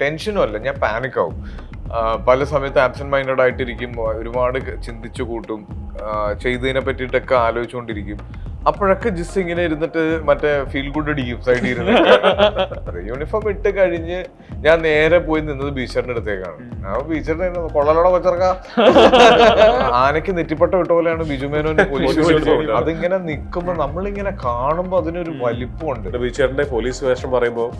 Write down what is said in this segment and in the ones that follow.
ടെൻഷനും അല്ല ഞാൻ പാനിക് ആവും പല സമയത്ത് ആബ്സെന്റ് മൈൻഡഡ് ആയിട്ടിരിക്കും ഒരുപാട് ചിന്തിച്ചു കൂട്ടും. ചെയ്തതിനെ പറ്റിയിട്ടൊക്കെ ആലോചിച്ചുകൊണ്ടിരിക്കും. അപ്പോഴൊക്കെ ജിസ് ഇങ്ങനെ ഇരുന്നിട്ട് മറ്റേ ഫീൽ ഗുഡ് അടിക്കും സൈഡിൽ ഇരുന്ന്. യൂണിഫോം ഇട്ട് കഴിഞ്ഞ് ഞാൻ നേരെ പോയി നിന്നത് ബീച്ചറിന്റെ അടുത്തേക്കാണ്. ആ ബീച്ചറിന്റെ കൊള്ളലോടെ കൊച്ചർക്ക. ആനയ്ക്ക് നെറ്റിപ്പട്ട വിട്ട പോലെയാണ് ബിജുമേനോന്റെ പോലീസ് അതിങ്ങനെ നിൽക്കുമ്പോ നമ്മളിങ്ങനെ കാണുമ്പോ അതിനൊരു വലിപ്പമുണ്ട്. ബീച്ചറിന്റെ പോലീസ് വേഷം പറയുമ്പോൾ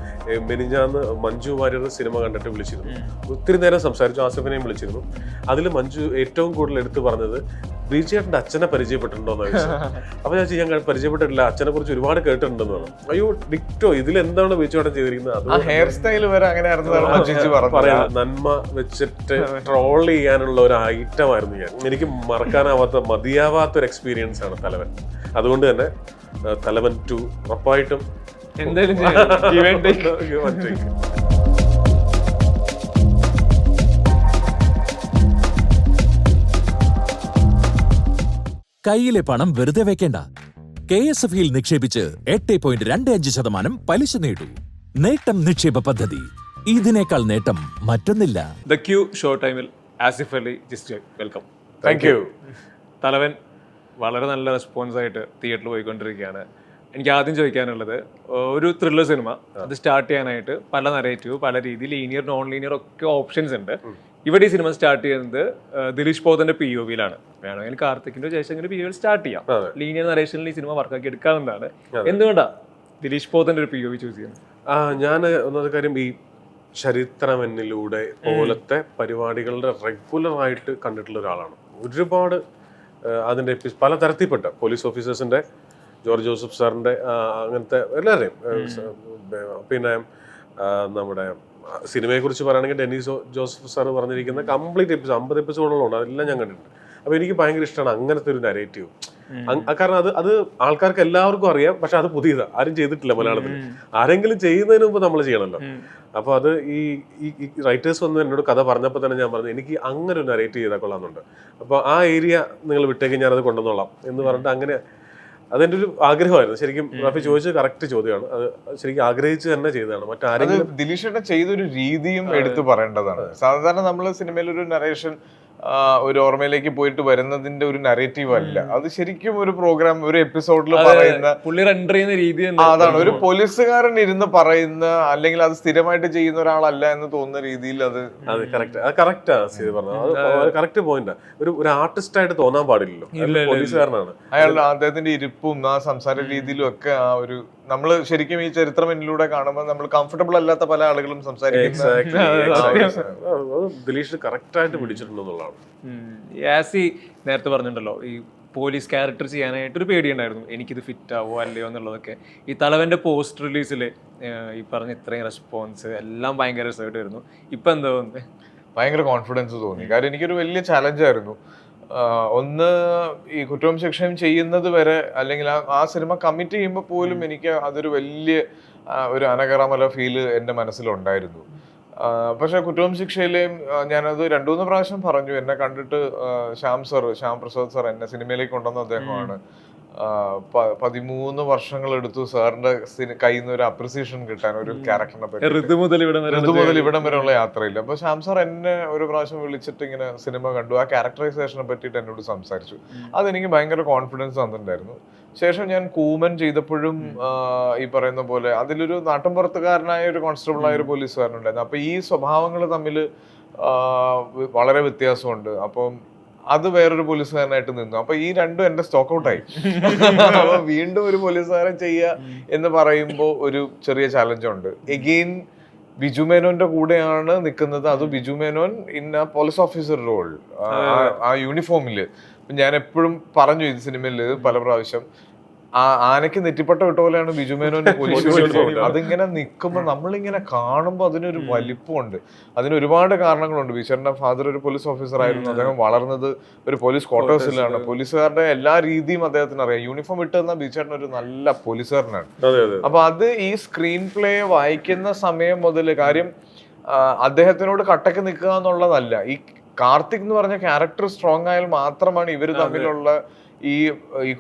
മെനിഞ്ഞാന്ന് മഞ്ജു വാര്യർ സിനിമ കണ്ടിട്ട് വിളിച്ചിരുന്നു. ഒത്തിരി നേരം സംസാരിച്ചു ആസിഫിനെയും വിളിച്ചിരുന്നു. അതിൽ മഞ്ജു ഏറ്റവും കൂടുതൽ എടുത്തു പറഞ്ഞത് ബീച്ചേട്ടന്റെ അച്ഛനെ പരിചയപ്പെട്ടിട്ടുണ്ടോ എന്ന് ചോദിച്ചു. അപ്പൊ ഞാൻ പരിചയപ്പെട്ടിട്ടില്ല. അച്ഛനെ കുറിച്ച് ഒരുപാട് കേട്ടിട്ടുണ്ടെന്ന് പറഞ്ഞു അയ്യോ ഡിക്റ്റോ ഇതിൽ എന്താണ് ബീച്ചേട്ടൻ ചെയ്തിരിക്കുന്നത്? ആ ഹെയർ സ്റ്റൈൽ വരെ അങ്ങനെ ആയിരുന്നു ചേച്ചി പറഞ്ഞു പറയാം. നന്മ വെച്ചിട്ട് ട്രോൾ ചെയ്യാനുള്ള ഒരു ഐറ്റം ആയിരുന്നു ഞാൻ. എനിക്ക് മറക്കാനാവാത്ത മതിയാവാത്ത ഒരു എക്സ്പീരിയൻസ് ആണ് തലവൻ. അതുകൊണ്ട് തന്നെ തലവൻ ടു ഉറപ്പായിട്ടും എന്തായാലും. കയ്യിലെ പണം വെറുതെ വെക്കേണ്ട. കെ എസ് എഫ് ഇയിൽ നിക്ഷേപിച്ച് എട്ട് പോയിന്റ് രണ്ട് അഞ്ച് ശതമാനം പലിശ നേടൂ. നേട്ടം നിക്ഷേപ പദ്ധതി. ഇതിനേക്കാൾ നേട്ടം മറ്റൊന്നില്ല. ദ ക്യൂ ഷോ ടൈമിൽ ആസിഫ് അലി ജിസ്റ്റ് വെൽക്കം താങ്ക് യു തലവൻ വളരെ നല്ല റെസ്പോൺസ് ആയിട്ട് തിയേറ്ററിൽ പോയിക്കൊണ്ടിരിക്കുകയാണ്. എനിക്ക് ആദ്യം ചോദിക്കാനുള്ളത് ഒരു ത്രില്ലർ സിനിമ അത് സ്റ്റാർട്ട് ചെയ്യാനായിട്ട് പല നരേറ്റീവ് പല രീതി ലീനിയർ നോൺ ലീനിയർ ഒക്കെ ഓപ്ഷൻസ് ഉണ്ട്. ഇവിടെ ഈ സിനിമ സ്റ്റാർട്ട് ചെയ്യുന്നത് ദിലീഷ് പോത്തന്റെ പി ഒ വിയിലാണ് വേണമെങ്കിൽ കാർത്തിക്കിന്റെ ജയശങ്കർ പി ഒ സ്റ്റാർട്ട് ചെയ്യാം. ലീനിയർ നരേഷനിൽ ഈ സിനിമ വർക്കാക്കി എടുക്കാവുന്നതാണ്. എന്തുകൊണ്ടാ ദിലീഷ് പോത്തന്റെ ഒരു പി ഒ വി ചൂസ് ചെയ്യുന്നത്? ആ ഞാൻ ഒന്നാമത്തെ കാര്യം ഈ ചരിത്രമെന്നിലൂടെ പോലത്തെ പരിപാടികളുടെ റെഗുലർ ആയിട്ട് കണ്ടിട്ടുള്ള ഒരാളാണ്. ഒരുപാട് അതിന്റെ പല തരത്തിൽപ്പെട്ട പോലീസ് ഓഫീസേഴ്സിന്റെ ജോർജ് ജോസഫ് സാറിന്റെ അങ്ങനത്തെ എല്ലാവരെയും പിന്നെ നമ്മുടെ സിനിമയെ കുറിച്ച് പറയുകയാണെങ്കിൽ ഡെന്നീസ് ജോസഫ് സാർ പറഞ്ഞിരിക്കുന്ന കംപ്ലീറ്റ് എപ്പിസോഡ് അമ്പത് എപ്പിസോഡുകളുണ്ട് അതെല്ലാം ഞാൻ കണ്ടിട്ടുണ്ട്. അപ്പോൾ എനിക്ക് ഭയങ്കര ഇഷ്ടമാണ് അങ്ങനത്തെ ഒരു നരേറ്റീവ് കാരണം അത് അത് ആൾക്കാർക്ക് എല്ലാവർക്കും അറിയാം പക്ഷെ അത് പുതിയതാണ് ആരും ചെയ്തിട്ടില്ല മലയാളത്തിൽ. ആരെങ്കിലും ചെയ്യുന്നതിന് മുമ്പ് നമ്മൾ ചെയ്യണമല്ലോ. അപ്പോൾ അത് ഈ ഈ റൈറ്റേഴ്സ് വന്ന് എന്നോട് കഥ പറഞ്ഞപ്പോൾ തന്നെ ഞാൻ പറഞ്ഞു എനിക്ക് അങ്ങനെ ഒരു നരേറ്റ് ചെയ്താൽ കൊള്ളാമെന്നുണ്ട്. അപ്പോൾ ആ ഏരിയ നിങ്ങൾ വിട്ടേക്ക് ഞാനത് കൊണ്ടുവന്നോളാം എന്ന് പറഞ്ഞിട്ട് അങ്ങനെ അതെന്റെ ഒരു ആഗ്രഹമായിരുന്നു. ശരിക്കും റാഫി ചോദിച്ചത് കറക്റ്റ് ചോദ്യമാണ്. അത് ശരിക്കും ആഗ്രഹിച്ച് തന്നെ ചെയ്തതാണ്. മറ്റാരും മറ്റാരെങ്കിലും ദിലീഷേട്ടൻ ചെയ്തൊരു രീതിയും എടുത്തു പറയേണ്ടതാണ്. സാധാരണ നമ്മൾ സിനിമയിൽ ഒരു നരേഷൻ ഒരു ഓർമ്മയിലേക്ക് പോയിട്ട് വരുന്നതിന്റെ ഒരു നരേറ്റീവ് അല്ല. അത് ശരിക്കും ഒരു പ്രോഗ്രാം ഒരു എപ്പിസോഡിൽ പറയുന്ന പുള്ളി റെൻഡർ ചെയ്യുന്ന രീതി അതാണ്. ഒരു പോലീസുകാരൻ ഇരുന്ന് പറയുന്ന അല്ലെങ്കിൽ അത് സ്ഥിരമായിട്ട് ചെയ്യുന്ന ഒരാളല്ല എന്ന് തോന്നുന്ന രീതിയിൽ അത് അത് കറക്റ്റ് അത് കറക്റ്റാ ചെയ്ത് പറഞ്ഞത്. അത് കറക്റ്റ് പോയിന്റ് ഒരു ഒരു ആർട്ടിസ്റ്റ് ആയിട്ട് തോന്നാൻ പാടില്ലല്ലോ. പോലീസുകാരനാണ്. അയാളുടെ അദ്ദേഹത്തിന്റെ ഇരിപ്പും ആ സംസാര രീതിയിലും ഒക്കെ ആ ഒരു നമ്മൾ ശരിക്കും ഈ ചരിത്രം എന്നിലൂടെ കാണുമ്പോൾ നമ്മൾ കംഫർട്ടബിൾ അല്ലാത്ത പല ആളുകളും സംസാരിക്കുന്നു ദിലീഷ് കറക്റ്റ് ആയിട്ട് പിടിച്ചിട്ടുണ്ടെന്നുള്ളതാണ് നേരത്തെ പറഞ്ഞിട്ടുണ്ടല്ലോ ഈ പോലീസ് ക്യാരക്ടർ ചെയ്യാനായിട്ട് ഒരു പേടിയുണ്ടായിരുന്നു. എനിക്കിത് ഫിറ്റ് ആവോ അല്ലയോ എന്നുള്ളതൊക്കെ. ഈ തലവന്റെ പോസ്റ്റ് റിലീസിൽ ഈ പറഞ്ഞ ഇത്രയും റെസ്പോൺസ് എല്ലാം ഭയങ്കര രസമായിട്ട് വരുന്നു. ഇപ്പൊ എന്താ തോന്നുന്നത് ഭയങ്കര കോൺഫിഡൻസ് തോന്നി. കാര്യം എനിക്കൊരു വലിയ ചാലഞ്ച് ആയിരുന്നു. ആഹ് ഒന്ന് ഈ കുറ്റവും ശിക്ഷയും ചെയ്യുന്നത് വരെ അല്ലെങ്കിൽ ആ- സിനിമ കമ്മിറ്റ് ചെയ്യുമ്പോൾ പോലും എനിക്ക് അതൊരു വലിയ ഒരു അനകറമല ഫീൽ എന്റെ മനസ്സിലുണ്ടായിരുന്നു. പക്ഷെ കുറ്റവും ശിക്ഷയിലെയും ഞാനത് രണ്ടു മൂന്ന് പ്രാവശ്യം പറഞ്ഞു. എന്നെ കണ്ടിട്ട് ശ്യാം സർ ശ്യാം പ്രസാദ് സർ എന്നെ സിനിമയിലേക്ക് കൊണ്ടുവന്ന അദ്ദേഹമാണ്. പതിമൂന്ന് വർഷങ്ങൾ എടുത്തു സാറിന്റെ കയ്യിൽ നിന്ന് ഒരു അപ്രിസിയേഷൻ കിട്ടാൻ ഒരു ക്യാരക്ടറിനെ പറ്റി ഋതു മുതൽ ഇവിടം വരെ ഋതു മുതൽ ഇവിടം വരെയുള്ള യാത്രയില്ല. അപ്പൊ ശ്യാം സാർ എന്നെ ഒരു പ്രാവശ്യം വിളിച്ചിട്ട് ഇങ്ങനെ സിനിമ കണ്ടു. ആ ക്യാരക്ടറൈസേഷനെ പറ്റിയിട്ട് എന്നോട് സംസാരിച്ചു. അതെനിക്ക് ഭയങ്കര കോൺഫിഡൻസ് തന്നിട്ടുണ്ടായിരുന്നു. ശേഷം ഞാൻ കൂമൻ ചെയ്തപ്പോഴും ഈ പറയുന്ന പോലെ അതിലൊരു നാട്ടിൻപുറത്തുകാരനായ ഒരു കോൺസ്റ്റബിളായ ഒരു പോലീസുകാരനുണ്ടായിരുന്നു അപ്പൊ ഈ സ്വഭാവങ്ങൾ തമ്മിൽ വളരെ വ്യത്യാസമുണ്ട്. അപ്പം അത് വേറൊരു പോലീസുകാരനായിട്ട് നിന്നു. അപ്പൊ ഈ രണ്ടും എന്റെ സ്റ്റോക്ക് ഔട്ടായി അപ്പൊ വീണ്ടും ഒരു പോലീസുകാരൻ ചെയ്യുക എന്ന് പറയുമ്പോൾ ഒരു ചെറിയ ചാലഞ്ച് ഉണ്ട്. എഗെയിൻ ബിജു മേനോന്റെ കൂടെയാണ് നിൽക്കുന്നത് അത് ബിജു മേനോൻ ഇൻ ആ പോലീസ് ഓഫീസർ റോൾ ആ യൂണിഫോമിൽ ഞാൻ എപ്പോഴും പറഞ്ഞു ഇത് സിനിമയിൽ പല പ്രാവശ്യം ആ ആനയ്ക്ക് നെറ്റിപ്പട്ട വിട്ട പോലെയാണ് ബിജു മേനോന്റെ പോലീസ് അതിങ്ങനെ നിൽക്കുമ്പോൾ നമ്മളിങ്ങനെ കാണുമ്പോൾ അതിനൊരു വലിപ്പമുണ്ട്. അതിന് ഒരുപാട് കാരണങ്ങളുണ്ട്. ബീച്ചറിന്റെ ഫാദർ ഒരു പോലീസ് ഓഫീസർ ആയിരുന്നു. അദ്ദേഹം വളർന്നത് ഒരു പോലീസ് ക്വാർട്ടേഴ്സിലാണ് പോലീസുകാരുടെ എല്ലാ രീതിയും അദ്ദേഹത്തിന് അറിയാം. യൂണിഫോം ഇട്ട് തന്ന ഒരു നല്ല പോലീസുകാരനാണ് അപ്പൊ അത് ഈ സ്ക്രീൻ പ്ലേ വായിക്കുന്ന സമയം മുതൽ കാര്യം അദ്ദേഹത്തിനോട് കട്ടക്ക് നിൽക്കുക എന്നുള്ളതല്ല. ഈ കാർത്തിക് എന്ന് പറഞ്ഞ ക്യാരക്ടർ സ്ട്രോങ് ആയാൽ മാത്രമാണ് ഇവർ തമ്മിലുള്ള ഈ ഈ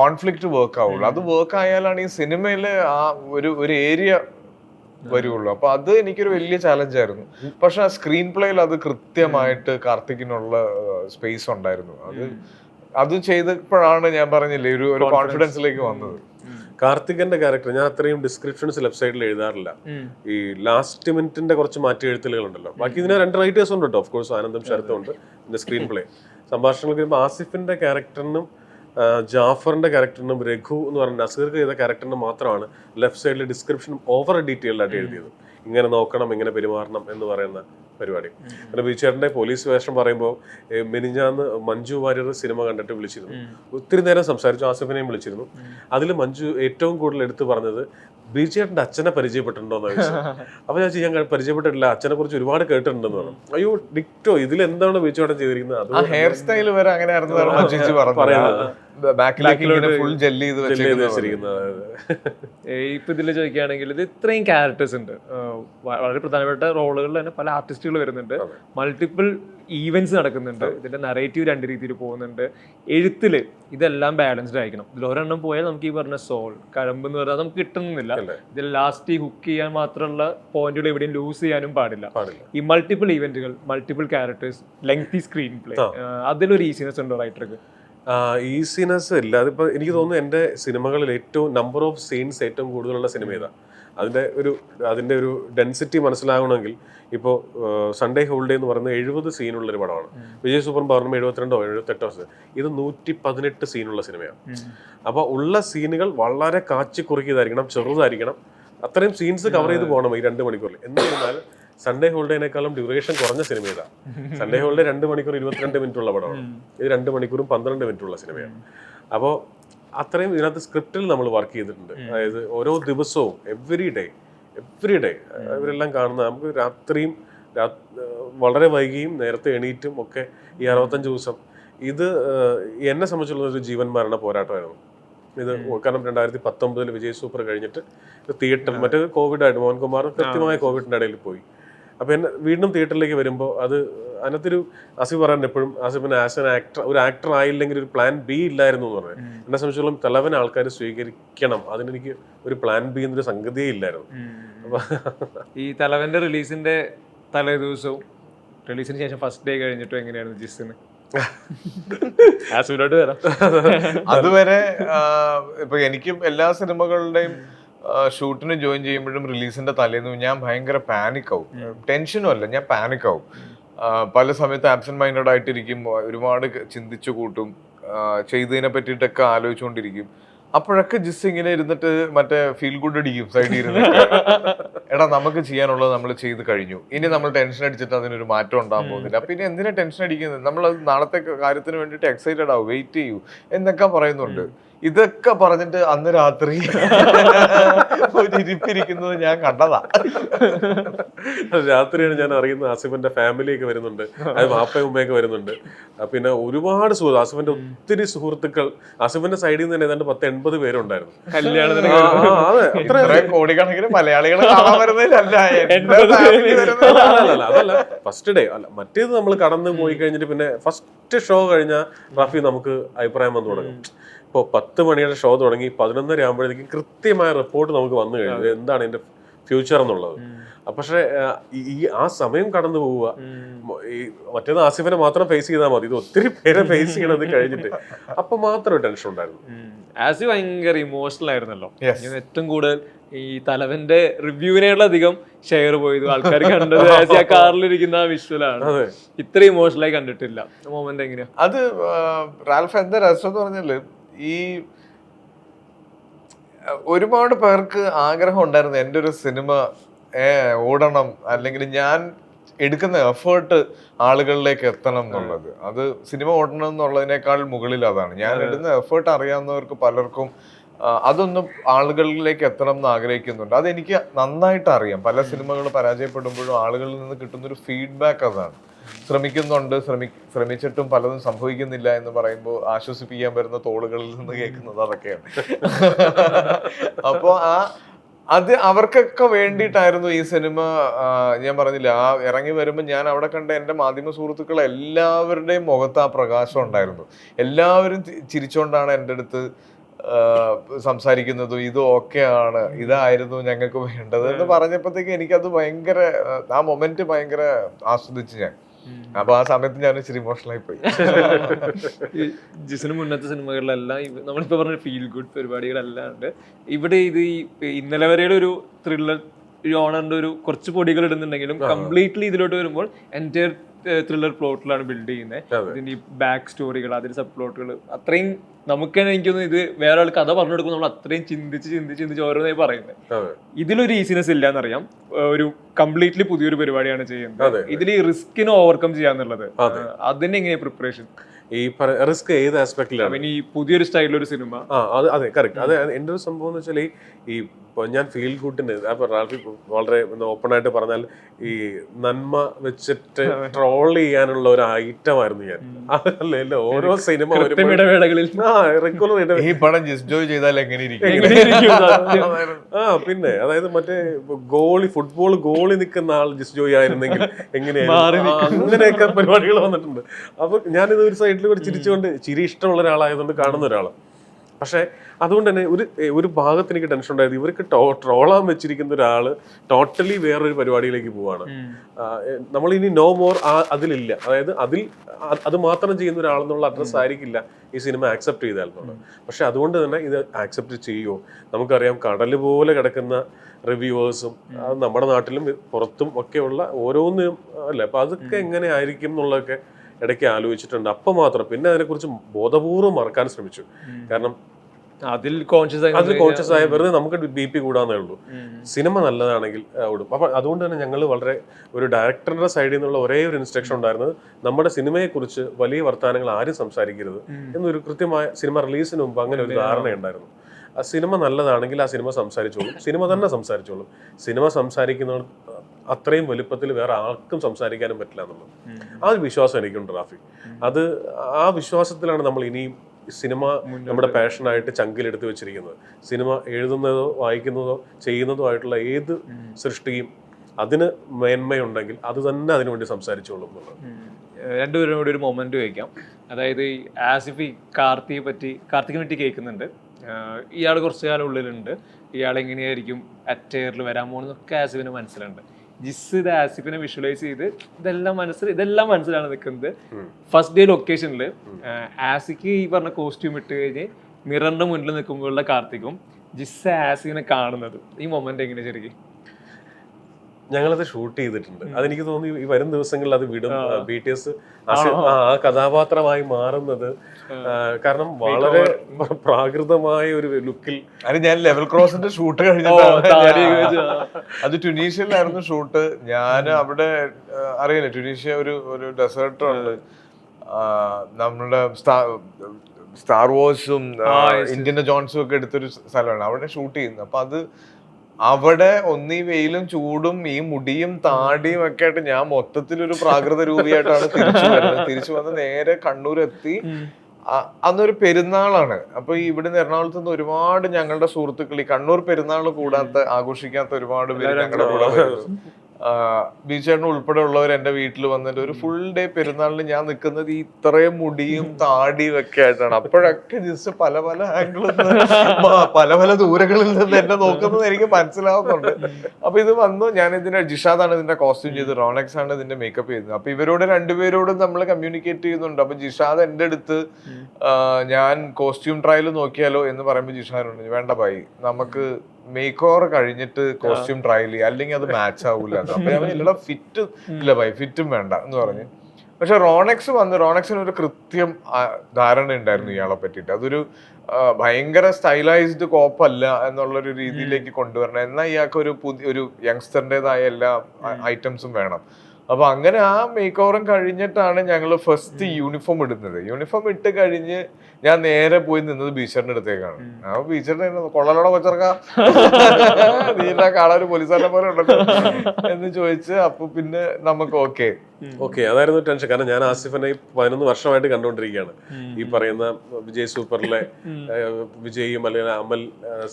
കോൺഫ്ലിക്റ്റ് വർക്ക് ആവുള്ളൂ. അത് വർക്ക് ആയാലാണ് ഈ സിനിമയിലെ ആ ഒരു ഒരു ഏരിയ വരുള്ളൂ. അപ്പൊ അത് എനിക്കൊരു വലിയ ചാലഞ്ചായിരുന്നു പക്ഷെ ആ സ്ക്രീൻ പ്ലേയിൽ അത് കൃത്യമായിട്ട് കാർത്തിക്കിനുള്ള സ്പേസ് ഉണ്ടായിരുന്നു. അത് അത് ചെയ്തപ്പോഴാണ് ഞാൻ പറഞ്ഞില്ലേ ഒരു ഒരു കോൺഫിഡൻസിലേക്ക് വന്നത്. കാർത്തികന്റെ ക്യാരക്ടർ ഞാൻ അത്രയും ഡിസ്ക്രിപ്ഷൻസ് വെബ്സൈറ്റിൽ സൈഡിൽ എഴുതാറില്ല. ഈ ലാസ്റ്റ് മിനിറ്റിന്റെ കുറച്ച് മാറ്റി എഴുത്തലുകൾ ഉണ്ടല്ലോ ബാക്കി ഇതിന് രണ്ട് റൈറ്റേഴ്സ് ഉണ്ട് കേട്ടോ ഓഫ് കോഴ്സ് ആനന്ദം ശരത്തും ഉണ്ട്. സ്ക്രീൻ പ്ലേ സംഭാഷണങ്ങൾ വരുമ്പോൾ ആസിഫിന്റെ ക്യാരക്ടറിനും ജാഫറിന്റെ ജാഫറിന്റെ ക്യാരക്ടറിനും രഘു എന്ന് പറഞ്ഞ നസീർക്ക് ചെയ്ത ക്യാരക്ടറിന് മാത്രമാണ് ലെഫ്റ്റ് സൈഡിൽ ഡിസ്ക്രിപ്ഷൻ ഓവർ ഡീറ്റെയിൽഡ് ആയിട്ട് എഴുതിയത്. ഇങ്ങനെ നോക്കണം ഇങ്ങനെ പെരുമാറണം എന്ന് പറയുന്ന പരിപാടി. പിന്നെ ബീച്ചേട്ടന്റെ പോലീസ് വേഷം പറയുമ്പോൾ മെനിഞ്ഞാന്ന് മഞ്ജു വാര്യർ സിനിമ കണ്ടിട്ട് വിളിച്ചിരുന്നു. ഒത്തിരി നേരം സംസാരിച്ചു ആസിഫിനെയും വിളിച്ചിരുന്നു. അതിൽ മഞ്ജു ഏറ്റവും കൂടുതൽ എടുത്തു പറഞ്ഞത് ബീച്ചേട്ടന്റെ അച്ഛനെ പരിചയപ്പെട്ടിട്ടുണ്ടോ? എന്ന് ചോദിച്ചു അപ്പൊ ഞാൻ ചെയ്യാൻ ഞാൻ പരിചയപ്പെട്ടിട്ടില്ല. അച്ഛനെ കുറിച്ച് ഒരുപാട് കേട്ടിട്ടുണ്ടെന്ന് പറഞ്ഞു. അയ്യോ ഡിക്റ്റോ ഇതിൽ എന്താണ് ബീച്ചേട്ടൻ ചെയ്തിരിക്കുന്നത്? അത് ഹെയർ സ്റ്റൈൽ വരെ അങ്ങനെ പറയുന്നത്. ഫുൾ ജെല്ലി ഇപ്പൊ ഇതിൽ ചോദിക്കുകയാണെങ്കിൽ ഇത് ഇത്രയും ക്യാരക്ടേഴ്സ് ഉണ്ട്. വളരെ പ്രധാനപ്പെട്ട റോളുകളിൽ തന്നെ പല ആർട്ടിസ്റ്റുകൾ വരുന്നുണ്ട്. മൾട്ടിപ്പിൾ ഈവെന്റ്സ് നടക്കുന്നുണ്ട്. ഇതിന്റെ നറേറ്റീവ് രണ്ട് രീതിയിൽ പോകുന്നുണ്ട്. എഴുത്തിൽ ഇതെല്ലാം ബാലൻസ്ഡ് ആയിരിക്കണം. ഇതിൽ ഒരെണ്ണം പോയാൽ നമുക്ക് ഈ പറഞ്ഞ സോൾ കഴമ്പ് എന്ന് പറഞ്ഞാൽ നമുക്ക് കിട്ടുന്നില്ല. ഇതിൽ ലാസ്റ്റ് ഹുക്ക് ചെയ്യാൻ മാത്രമുള്ള പോയിന്റുകൾ എവിടെയും ലൂസ് ചെയ്യാനും പാടില്ല. ഈ മൾട്ടിപ്പിൾ ഈവെന്റുകൾ multiple characters lengthy screenplay. അതിലൊരു ഈസിനെസ് ഉണ്ടോ റൈറ്റർക്ക് ഈസിനെസ് ഇല്ല. അതിപ്പോ എനിക്ക് തോന്നുന്നു എന്റെ സിനിമകളിൽ ഏറ്റവും നമ്പർ ഓഫ് സീൻസ് ഏറ്റവും കൂടുതലുള്ള സിനിമ ഏതാ? അതിന്റെ ഒരു അതിന്റെ ഒരു ഡെൻസിറ്റി മനസ്സിലാകണമെങ്കിൽ ഇപ്പോൾ സൺഡേ ഹോളിഡേ എന്ന് പറയുന്നത് എഴുപത് സീനുള്ള ഒരു പടമാണ്. വിജയ് സൂപ്പർ പൗർണമി എഴുപത്തിരണ്ടോ എഴുപത്തെട്ടോ. ഇത് നൂറ്റി പതിനെട്ട് സീനുള്ള സിനിമയാണ്. അപ്പോൾ ഉള്ള സീനുകൾ വളരെ കാച്ചി കുറുക്കിയതായിരിക്കണം ചെറുതായിരിക്കണം. അത്രയും സീൻസ് കവർ ചെയ്ത് പോകണം ഈ രണ്ട് മണിക്കൂറിൽ. എന്നിരുന്നാൽ സൺഡേ ഹോളിഡേനേക്കാളും ഡ്യൂറേഷൻ കുറഞ്ഞ സിനിമ ഇതാ. സൺഡേ ഹോളിഡേ രണ്ട് മണിക്കൂർ ഇരുപത്തിരണ്ട് മിനിറ്റ് ഉള്ള പടമാണ് ഇത് രണ്ട് മണിക്കൂറും പന്ത്രണ്ട് മിനിറ്റ് ഉള്ള സിനിമയാണ് അപ്പോൾ അത്രയും ഇതിനകത്ത് സ്ക്രിപ്റ്റിൽ നമ്മൾ വർക്ക് ചെയ്തിട്ടുണ്ട്. അതായത് ഓരോ ദിവസവും എവറി ഡേ എവറി ഡേ ഇവരെല്ലാം കാണുന്ന നമുക്ക് രാത്രിയും വളരെ വൈകിയും നേരത്തെ എണീറ്റും ഒക്കെ ഈ അറുപത്തഞ്ച് ദിവസം. ഇത് എന്നെ സംബന്ധിച്ചുള്ള ഒരു ജീവൻ മരണ പോരാട്ടമായിരുന്നു. ഇത് കാരണം രണ്ടായിരത്തി പത്തൊമ്പതിൽ വിജയ് സൂപ്പർ കഴിഞ്ഞിട്ട് തിയേറ്റർ മറ്റേ കോവിഡ് ആയിട്ട് മോഹൻകുമാർ കൃത്യമായ കോവിഡിന്റെ ഇടയിൽ പോയി. അപ്പൊ എന്നെ വീണ്ടും തിയേറ്ററിലേക്ക് വരുമ്പോൾ അത് അതിനകത്തൊരു ആസിഫ് പറയാൻ എപ്പോഴും ആസിഫിന് ആസ് എൻ ആക്ടർ ഒരു ആക്ടർ ആയില്ലെങ്കിൽ ഒരു പ്ലാൻ ബി ഇല്ലായിരുന്നു എന്ന് പറഞ്ഞു എന്നെ സംബന്ധിച്ചോളം തലവൻ ആൾക്കാർ സ്വീകരിക്കണം. അതിനെനിക്ക് ഒരു പ്ലാൻ ബി എന്നൊരു സംഗതിയേ ഇല്ലായിരുന്നു. അപ്പൊ ഈ തലവന്റെ റിലീസിന്റെ തലേ ദിവസവും റിലീസിന് ശേഷം ഫസ്റ്റ് ഡേ കഴിഞ്ഞിട്ടും എങ്ങനെയായിരുന്നു വരാം. അതുവരെ ഇപ്പൊ എനിക്കും എല്ലാ സിനിമകളുടെയും ഷൂട്ടിന് ജോയിൻ ചെയ്യുമ്പോഴും റിലീസിന്റെ തലേന്ന് ഞാൻ ഭയങ്കര പാനിക് ആവും. ടെൻഷനും അല്ല ഞാൻ പാനിക് ആവും. പല സമയത്ത് ആബ്സെന്റ് മൈൻഡഡ് ആയിട്ടിരിക്കും. ഒരുപാട് ചിന്തിച്ചു കൂട്ടും. ചെയ്തതിനെ പറ്റിയിട്ടൊക്കെ ആലോചിച്ചുകൊണ്ടിരിക്കും. അപ്പോഴൊക്കെ ജിസ് ഇങ്ങനെ ഇരുന്നിട്ട് മറ്റേ ഫീൽ ഗുഡ് അടിക്കും സൈഡിൽ ഇരുന്ന് എടാ നമുക്ക് ചെയ്യാനുള്ളത് നമ്മൾ ചെയ്ത് കഴിഞ്ഞു. ഇനി നമ്മൾ ടെൻഷൻ അടിച്ചിട്ട് അതിനൊരു മാറ്റം ഉണ്ടാകാൻ പോകുന്നില്ല. അപ്പൊ ഇനി എന്തിനാ ടെൻഷൻ അടിക്കുന്നത്? നമ്മൾ അത് നാളത്തെ കാര്യത്തിന് വേണ്ടിയിട്ട് എക്സൈറ്റഡ് ആവും. വെയിറ്റ് ചെയ്യൂ. എന്നൊക്കെ പറയുന്നുണ്ട്. ഇതൊക്കെ പറഞ്ഞിട്ട് അന്ന് രാത്രി ഒരു ഇരിപ്പിരിക്കുന്നത് ഞാൻ കണ്ടതാ. രാത്രിയാണ് ഞാൻ അറിയുന്നത് ആസിഫിന്റെ ഫാമിലിയൊക്കെ വരുന്നുണ്ട്. അത് വാപ്പയും ഉമ്മയൊക്കെ വരുന്നുണ്ട്. പിന്നെ ഒരുപാട് സുഹൃത്ത് ആസിഫിന്റെ ഒത്തിരി സുഹൃത്തുക്കൾ ആസിഫിന്റെ സൈഡിൽ നിന്ന് തന്നെ ഏതാണ്ട് പത്ത് എൺപത് പേരുണ്ടായിരുന്നു. കല്യാണത്തിന് കോടിക്കണക്കിന് മലയാളികൾ അതല്ല. ഫസ്റ്റ് ഡേ അല്ല മറ്റേത് നമ്മൾ കടന്ന് പോയി കഴിഞ്ഞിട്ട് പിന്നെ ഫസ്റ്റ് ഷോ കഴിഞ്ഞാൽ റഫി നമുക്ക് അഭിപ്രായം വന്നു തുടങ്ങും. ഇപ്പോൾ പത്ത് മണിയുടെ ഷോ തുടങ്ങി പതിനൊന്നര ആകുമ്പോഴത്തേക്കും കൃത്യമായ റിപ്പോർട്ട് നമുക്ക് വന്നു കഴിഞ്ഞു. എന്താണ് എന്റെ ഫ്യൂച്ചർ എന്നുള്ളത്. പക്ഷേ ഈ- ആ സമയം കടന്നു പോവുക. ഈ മറ്റേത് ആസിഫിനെ മാത്രം ഫേസ് ചെയ്താൽ മതി. ഇത് ഒത്തിരി പേരെ ഫേസ് ചെയ്യണത് കഴിഞ്ഞിട്ട്. അപ്പൊ മാത്രം ടെൻഷൻ ഉണ്ടായിരുന്നു. ആസി ഭയങ്കര ഇമോഷണൽ ആയിരുന്നല്ലോ. ഏറ്റവും കൂടുതൽ ഈ തലവന്റെ റിവ്യൂവിനേക്കാൾ അധികം ഷെയർ പോയത് ആൾക്കാർ കണ്ടത് ആസി ആ കാറിലിരിക്കുന്ന ആ വിഷ്വലാണ് ഇത്ര ഇമോഷണലായി കണ്ടിട്ടില്ല. മോമെന്റ് എങ്ങനെയാ? അത് റാൽഫ് എന്താ രസം എന്ന് പറഞ്ഞാൽ ഈ ഒരുപാട് പേർക്ക് ആഗ്രഹം ഉണ്ടായിരുന്നു എന്റെ ഒരു സിനിമ ഓടണം അല്ലെങ്കിൽ ഞാൻ എടുക്കുന്ന എഫേർട്ട് ആളുകളിലേക്ക് എത്തണം എന്നുള്ളത്. അത് സിനിമ ഓടണം എന്നുള്ളതിനേക്കാൾ മുകളിൽ അതാണ്. ഞാൻ എടുക്കുന്ന എഫേർട്ട് അറിയാവുന്നവർക്ക് പലർക്കും അതൊന്നും ആളുകളിലേക്ക് എത്തണം എന്ന് ആഗ്രഹിക്കുന്നുണ്ട്. അതെനിക്ക് നന്നായിട്ട് അറിയാം. പല സിനിമകൾ പരാജയപ്പെടുമ്പോഴും ആളുകളിൽ നിന്ന് കിട്ടുന്ന ഒരു ഫീഡ്ബാക്ക് അതാണ്. ശ്രമിക്കുന്നുണ്ട് ശ്രമി ശ്രമിച്ചിട്ടും പലതും സംഭവിക്കുന്നില്ല എന്ന് പറയുമ്പോൾ ആശ്വസിപ്പിക്കാൻ വരുന്ന തോളുകളിൽ നിന്ന് കേൾക്കുന്നത് അതൊക്കെയാണ്. അപ്പോൾ ആ അത് അവർക്കൊക്കെ വേണ്ടിയിട്ടായിരുന്നു ഈ സിനിമ ഞാൻ പറഞ്ഞില്ല ആ ഇറങ്ങി വരുമ്പോൾ ഞാൻ അവിടെ കണ്ട എന്റെ മാധ്യമ സുഹൃത്തുക്കൾ എല്ലാവരുടെയും മുഖത്ത് ആ പ്രകാശം ഉണ്ടായിരുന്നു. എല്ലാവരും ചിരിച്ചുകൊണ്ടാണ് എന്റെ അടുത്ത് സംസാരിക്കുന്നതും ഇത് ഓക്കെയാണ് ഇതായിരുന്നു ഞങ്ങൾക്ക് വേണ്ടത് എന്ന് പറഞ്ഞപ്പോഴത്തേക്ക് എനിക്കത് ഭയങ്കര ആ മൊമെന്റ് ഭയങ്കര ആസ്വദിച്ച് ഞാൻ. അപ്പൊ ആ സമയത്ത് ഞാൻ ഇച്ചിരി ഇമോഷണൽ ആയി പോയി. ഈ ജിസിന് മുന്നത്തെ സിനിമകളിലെല്ലാം ഇവ- നമ്മളിപ്പോ പറഞ്ഞ ഫീൽ ഗുഡ് പരിപാടികളല്ലാണ്ട് ഇവിടെ ഇത് ഈ ഇന്നലെ വരെയുള്ള ഒരു ത്രില്ലർ ജോണറിന്റെ ഒരു കുറച്ച് പൊടികൾ ഇടുന്നുണ്ടെങ്കിലും കംപ്ലീറ്റ്ലി ഇതിലോട്ട് വരുമ്പോൾ എന്റെ ത്രില്ലർ പ്ലോട്ടിലാണ് ബിൽഡ് ചെയ്യുന്നത്. ഇതിന്റെ ഈ ബാക്ക് സ്റ്റോറികൾ അതിന്റെ സബ് പ്ലോട്ടുകൾ അത്രയും നമുക്ക് തന്നെ എനിക്കൊന്ന് ഇത് വേറെ ആൾ കഥ പറഞ്ഞു കൊടുക്കുമ്പോൾ നമ്മൾ അത്രയും ചിന്തിച്ച് ചിന്തിച്ച് ചിന്തിച്ച് ഓരോന്നായി പറയുന്നത് ഇതിലൊരു ഈസിനെസ് ഇല്ല എന്നറിയാം ഒരു കംപ്ലീറ്റ്ലി പുതിയൊരു പരിപാടിയാണ്. ചെയ്യുന്നത്. ഇതിൽ ഈ റിസ്കിനെ ഓവർകം ചെയ്യാന്നുള്ളത്. അതിന് എങ്ങനെയാ പ്രിപ്പറേഷൻ ഈ റിസ്ക് ഏത് ആസ്പെക്ടിലാണ് ഈ പുതിയൊരു സ്റ്റൈലിലൊരു സിനിമ ആ അത് അതെ കറക്റ്റ് അതെ എന്റെ ഒരു സംഭവം എന്ന് വെച്ചാൽ ഈ ഇപ്പൊ ഞാൻ ഫീൽ ഗുഡിന് അപ്പൊ റാൽഫി വളരെ ഓപ്പൺ ആയിട്ട് പറഞ്ഞാൽ ഈ നന്മ വെച്ചിട്ട് ട്രോൾ ചെയ്യാനുള്ള ഒരു ഐറ്റം ആയിരുന്നു ഞാൻ. അതല്ലേ ഓരോ സിനിമ വരുമ്പോഴും ആ റെഗുലർ ഈ പടം ജസ്റ്റ് ജോയ് ചെയ്താൽ എങ്ങനെ? ആ പിന്നെ അതായത് മറ്റേ ഗോളി ഫുട്ബോൾ ഗോളി നിൽക്കുന്ന ആൾ ജസ്റ്റ് ജോയി ആയിരുന്നെങ്കിൽ എങ്ങനെയായിരുന്നു അങ്ങനെയൊക്കെ പരിപാടികൾ വന്നിട്ടുണ്ട്. അപ്പൊ ഞാനിത് ഒരു സൈഡിൽ കൂടി ചിരിച്ചുകൊണ്ട് ചിരി ഇഷ്ടമുള്ള ഒരാളായതുകൊണ്ട് കാണുന്ന ഒരാൾ പക്ഷേ അതുകൊണ്ട് തന്നെ ഒരു ഒരു ഭാഗത്ത് എനിക്ക് ടെൻഷൻ ഉണ്ടായത് ഇവർക്ക് ടോ- ട്രോളാൻ വെച്ചിരിക്കുന്ന ഒരാൾ ടോട്ടലി വേറൊരു പരിപാടിയിലേക്ക് പോവാണ്. നമ്മൾ ഇനി നോ മോർ അതിലില്ല. അതായത് അതിൽ അത് മാത്രം ചെയ്യുന്ന ഒരാളെന്നുള്ള അഡ്രസ് ആയിരിക്കില്ല ഈ സിനിമ ആക്സെപ്റ്റ് ചെയ്താൽ എന്നുള്ളത്. പക്ഷെ അതുകൊണ്ട് തന്നെ ഇത് ആക്സെപ്റ്റ് ചെയ്യുമോ നമുക്കറിയാം കടൽ പോലെ കിടക്കുന്ന റിവ്യൂവേഴ്സും നമ്മുടെ നാട്ടിലും പുറത്തും ഒക്കെയുള്ള ഓരോന്നും അല്ലേ? അപ്പൊ അതൊക്കെ എങ്ങനെ ആയിരിക്കും എന്നുള്ളതൊക്കെ ഇടയ്ക്ക് ആലോചിച്ചിട്ടുണ്ട്. അപ്പം മാത്രം. പിന്നെ അതിനെക്കുറിച്ച് ബോധപൂർവം മറക്കാൻ ശ്രമിച്ചു. കാരണം അതിൽ കോൺഷ്യസ് ആയി അതിൽ കോൺഷ്യസ് ആയ വെറുതെ നമുക്ക് ബി പി കൂടാന്നേ ഉള്ളൂ. സിനിമ നല്ലതാണെങ്കിൽ ഓടും അപ്പൊ അതുകൊണ്ട് തന്നെ ഞങ്ങൾ വളരെ ഒരു ഡയറക്ടറുടെ സൈഡിൽ നിന്നുള്ള ഒരേ ഒരു ഇൻസ്ട്രക്ഷൻ ഉണ്ടായിരുന്നത് നമ്മുടെ സിനിമയെ കുറിച്ച് വലിയ വർത്തമാനങ്ങൾ ആരും സംസാരിക്കരുത് എന്നൊരു കൃത്യമായ സിനിമ റിലീസിന് മുമ്പ് അങ്ങനെ ഒരു ധാരണ ഉണ്ടായിരുന്നു. ആ സിനിമ നല്ലതാണെങ്കിൽ ആ സിനിമ സംസാരിച്ചോളും. സിനിമ തന്നെ സംസാരിച്ചോളും. സിനിമ സംസാരിക്കുന്നവർ അത്രയും വലുപ്പത്തിൽ വേറെ ആർക്കും സംസാരിക്കാനും പറ്റില്ല എന്നുള്ളത്. ആ ഒരു വിശ്വാസം എനിക്കുണ്ട് റാഫി. അത് ആ വിശ്വാസത്തിലാണ് നമ്മൾ ഇനിയും സിനിമ നമ്മുടെ പാഷനായിട്ട് ചങ്കിലെടുത്ത് വെച്ചിരിക്കുന്നത്. സിനിമ എഴുതുന്നതോ വായിക്കുന്നതോ ചെയ്യുന്നതോ ആയിട്ടുള്ള ഏത് സൃഷ്ടിയും അതിന് മേന്മയുണ്ടെങ്കിൽ അത് തന്നെ അതിനുവേണ്ടി സംസാരിച്ചോളും രണ്ടുപേരും കൂടി ഒരു മൊമെന്റ് ചോദിക്കാം അതായത് ഈ ആസിഫ് ഈ കാർത്തിയെ പറ്റി കാർത്തിക്കിനെ പറ്റി കേൾക്കുന്നുണ്ട്. ഇയാൾ കുറച്ചു കാലം ഉള്ളിലുണ്ട്. ഇയാൾ എങ്ങനെയായിരിക്കും അറ്റയറിൽ വരാൻ പോകുന്നതൊക്കെ ആസിഫിന് മനസ്സിലുണ്ട്. ജിസ് ഇത് ആസിഫിനെ വിഷ്വലൈസ് ചെയ്ത് ഇതെല്ലാം മനസ്സിൽ ഇതെല്ലാം മനസ്സിലാണ് നിൽക്കുന്നത്. ഫസ്റ്റ് ഡേ ലൊക്കേഷനിൽ ആസിക്ക് ഈ പറഞ്ഞ കോസ്റ്റ്യൂം ഇട്ട് കഴിഞ്ഞ് മിററിന്റെ മുന്നിൽ നിൽക്കുമ്പോഴുള്ള കാർത്തിക്കും ജിസ് ആസിഫിനെ കാണുന്നത്. ഈ മൊമെന്റ് എങ്ങനെ ശരിക്കും? ഞങ്ങളത് ഷൂട്ട് ചെയ്തിട്ടുണ്ട്. അതെനിക്ക് തോന്നി ഈ വരും ദിവസങ്ങളിൽ അത് വിടും. ബി ടി എസ് ആ കഥാപാത്രമായി മാറുന്നത്. കാരണം വളരെ പ്രാകൃതമായ ഒരു ലുക്കിൽ അത് ഞാൻ ലെവൽ ക്രോസിന്റെ ഷൂട്ട് കഴിഞ്ഞിട്ടാണ് അത് ട്യൂണീഷ്യയിലായിരുന്നു ഷൂട്ട്. ഞാൻ അവിടെ അറിയില്ല. ട്യൂണീഷ്യ ഒരു ഒരു ഡെസേർട്ട് ഉണ്ട് നമ്മളുടെ സ്റ്റാർ വാർസും ഇന്ത്യൻ ജോൺസും ഒക്കെ എടുത്തൊരു സ്ഥലമാണ്. അവിടെ ഷൂട്ട് ചെയ്യുന്നത് അപ്പൊ അത് അവിടെ ഒന്നീ വെയിലും ചൂടും ഈ മുടിയും താടിയും ഒക്കെ ആയിട്ട് ഞാൻ മൊത്തത്തിൽ ഒരു പ്രാകൃത രൂപിയായിട്ടാണ് തിരിച്ചു വരുന്നത്. തിരിച്ചു വന്ന് നേരെ കണ്ണൂർ എത്തി അ- അന്നൊരു പെരുന്നാളാണ്. അപ്പൊ ഈ ഇവിടുന്ന് എറണാകുളത്ത് നിന്ന് ഒരുപാട് ഞങ്ങളുടെ സുഹൃത്തുക്കൾ ഈ കണ്ണൂർ പെരുന്നാൾ കൂടാത്ത ആഘോഷിക്കാത്ത ഒരുപാട് പേര് ഞങ്ങളുടെ കൂടെ ബീച്ചേട്ടൻ ഉൾപ്പെടെ ഉള്ളവർ എന്റെ വീട്ടിൽ വന്നിട്ട് ഒരു ഫുൾ ഡേ പെരുന്നാളിന് ഞാൻ നിൽക്കുന്നത് ഈ ഇത്രയും മുടിയും താടിയും ഒക്കെ ആയിട്ടാണ്. അപ്പോഴൊക്കെ ജസ്റ്റ് പല പല ആംഗിളിൽ നിന്ന് പല പല ദൂരങ്ങളിൽ നിന്ന് എന്നെ നോക്കുന്നത് എനിക്ക് മനസ്സിലാവുന്നുണ്ട്. അപ്പൊ ഇത് വന്നു. ഞാൻ ഇതിന്റെ ജിഷാദാണ് ഇതിന്റെ കോസ്റ്റ്യൂം ചെയ്ത് റോണക്സ് ആണ് ഇതിന്റെ മേക്കപ്പ് ചെയ്തത്. അപ്പൊ ഇവരോട് രണ്ടുപേരോടും നമ്മൾ കമ്മ്യൂണിക്കേറ്റ് ചെയ്യുന്നുണ്ട്. അപ്പൊ ജിഷാദ് എന്റെ അടുത്ത് ഞാൻ കോസ്റ്റ്യൂം ട്രയൽ നോക്കിയാലോ എന്ന് പറയുമ്പോൾ ജിഷാദ് വേണ്ട ഭായി നമുക്ക് മേക്ക് ഓവർ കഴിഞ്ഞിട്ട് കോസ്റ്റ്യൂം ട്രയൽ ചെയ്യുക അല്ലെങ്കിൽ അത് മാച്ച് ആവില്ല. അപ്പൊ ഞാൻ ഇല്ലടാ ഫിറ്റ് ഇല്ല ബൈ ഫിറ്റും വേണ്ട എന്ന് പറഞ്ഞു. പക്ഷെ റോണക്സ് വന്ന് റോണക്സിന് ഒരു കൃത്യം ധാരണ ഉണ്ടായിരുന്നു ഇയാളെ പറ്റിയിട്ട്. അതൊരു ഭയങ്കര സ്റ്റൈലൈസ്ഡ് കോപ്പല്ല എന്നുള്ളൊരു രീതിയിലേക്ക് കൊണ്ടുവരണം. എന്നാൽ ഇയാൾക്ക് ഒരു പുതിയ ഒരു യങ്സ്റ്ററിന്റെതായ എല്ലാ ഐറ്റംസും വേണം. അപ്പൊ അങ്ങനെ ആ മേക്ക് ഓവറും കഴിഞ്ഞിട്ടാണ് ഞങ്ങൾ ഫസ്റ്റ് യൂണിഫോം ഇടുന്നത്. യൂണിഫോം ഇട്ട് കഴിഞ്ഞ് ഞാൻ നേരെ പോയി നിന്നത് ബീച്ചറിന്റെ അടുത്തേക്കാണ്. ആ ബീച്ചറിന്റെ കൊള്ളലോടെ കൊച്ചർക്ക. നീല കാണാൻ ഒരു പോലീസുകാരനെ പോലെ ഉണ്ടല്ലോ. എന്ന് ചോദിച്ച് അപ്പൊ പിന്നെ നമുക്ക് ഓക്കെ ഓക്കെ അതായിരുന്നു ടെൻഷൻ കാരണം ഞാൻ ആസിഫിനെ പതിനൊന്ന് വർഷമായിട്ട് കണ്ടുകൊണ്ടിരിക്കുകയാണ്. ഈ പറയുന്ന വിജയ് സൂപ്പറിലെ വിജയും അല്ലെങ്കിൽ അമൽ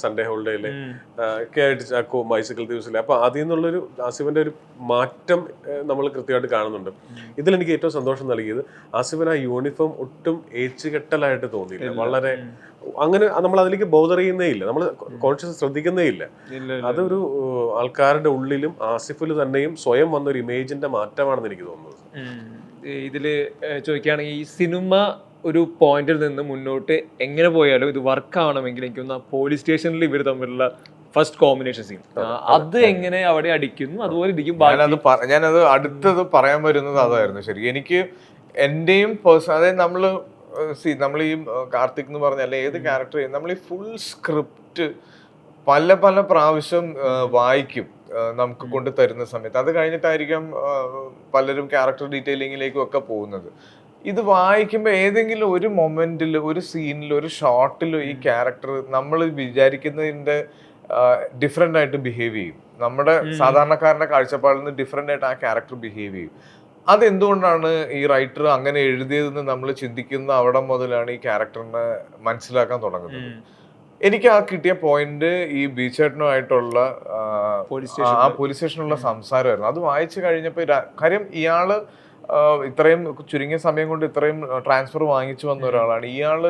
സൺഡേ ഹോളിഡേയിലെ ഒക്കെ ആയിട്ട് ചാക്കോ ബൈസിക്കിൾ ദിവസം അപ്പൊ അതിൽ നിന്നുള്ളൊരു ആസിഫിന്റെ ഒരു മാറ്റം നമ്മൾ കൃത്യമായിട്ട് കാണുന്നുണ്ട്. ഇതിൽ എനിക്ക് ഏറ്റവും സന്തോഷം നൽകിയത് ആസിഫിന് ആ യൂണിഫോം ഒട്ടും ഏച്ചുകെട്ടലായിട്ട് തോന്നിയില്ല. വളരെ അങ്ങനെ നമ്മൾ അതിലേക്ക് ബോധർ ചെയ്യുന്നേ ഇല്ല നമ്മൾ കോൺഷ്യസ് ശ്രദ്ധിക്കുന്നേ ഇല്ല അതൊരു ആൾക്കാരുടെ ഉള്ളിലും ആസിഫിൽ തന്നെയും സ്വയം വന്നൊരു ഇമേജിന്റെ മാറ്റമാണെന്ന് എനിക്ക് തോന്നുന്നത്. ഇതിൽ ചോദിക്കുകയാണെങ്കിൽ ഈ സിനിമ ഒരു പോയിന്റിൽ നിന്ന് മുന്നോട്ട് എങ്ങനെ പോയാലും ഇത് വർക്ക് ആവണമെങ്കിൽ എനിക്ക് തോന്നുന്നു പോലീസ് സ്റ്റേഷനിൽ ഇവർ തമ്മിലുള്ള ഫസ്റ്റ് കോമ്പിനേഷൻ സീൻ അത്. എങ്ങനെ അവിടെ അടിക്കുന്നു അതുപോലെ ഇരിക്കും ഞാനത് അടുത്തത് പറയാൻ വരുന്നത് അതായിരുന്നു. ശരി എനിക്ക് എന്റെയും പേഴ്സണൽ അതായത് നമ്മൾ സി നമ്മൾ ഈ കാർത്തിക് എന്ന് പറഞ്ഞ അല്ലെ ഏത് ക്യാരക്ടർ ചെയ്യും നമ്മൾ ഈ ഫുൾ സ്ക്രിപ്റ്റ് പല പല പ്രാവശ്യം വായിക്കും നമുക്ക് കൊണ്ട് തരുന്ന സമയത്ത്. അത് കഴിഞ്ഞിട്ടായിരിക്കും പലരും ക്യാരക്ടർ ഡീറ്റെയിലിങ്ങിലേക്കും ഒക്കെ പോകുന്നത്. ഇത് വായിക്കുമ്പോൾ ഏതെങ്കിലും ഒരു മൊമെന്റിൽ ഒരു സീനിൽ ഒരു ഷോട്ടിൽ ഈ ക്യാരക്ടർ നമ്മൾ വിചാരിക്കുന്നതിന്റെ ഡിഫറെന്റ് ആയിട്ട് ബിഹേവ് ചെയ്യും. നമ്മുടെ സാധാരണക്കാരന്റെ കാഴ്ചപ്പാടിൽ നിന്ന് ഡിഫറെന്റ് ആയിട്ട് ആ ക്യാരക്ടർ ബിഹേവ് ചെയ്യും. അതെന്തുകൊണ്ടാണ് ഈ റൈറ്റർ അങ്ങനെ എഴുതിയതെന്ന് നമ്മൾ ചിന്തിക്കുന്ന അവിടെ മുതലാണ് ഈ ക്യാരക്ടറിനെ മനസ്സിലാക്കാൻ തുടങ്ങുന്നത്? എനിക്ക് ആ കിട്ടിയ പോയിന്റ് ഈ ബീച്ചേട്ടനുമായിട്ടുള്ള ആ, പോലീസ് സ്റ്റേഷനുള്ള സംസാരമായിരുന്നു. അത് വായിച്ചു കഴിഞ്ഞപ്പോൾ കാര്യം ഇയാൾ ഇത്രയും ചുരുങ്ങിയ സമയം കൊണ്ട് ഇത്രയും ട്രാൻസ്ഫർ വാങ്ങിച്ചു വന്ന ഒരാളാണ്. ഇയാൾ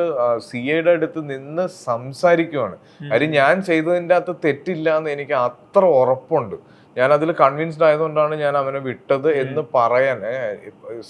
സി ഐയുടെ അടുത്ത് നിന്ന് സംസാരിക്കുവാണ്. കാര്യം ഞാൻ ചെയ്തതിന്റെ അകത്ത് തെറ്റില്ല എന്ന് എനിക്ക് അത്ര ഉറപ്പുണ്ട്. ഞാൻ അതിൽ കൺവിൻസ്ഡ് ആയതുകൊണ്ടാണ് ഞാൻ അവനെ വിട്ടത് എന്ന് പറയാൻ.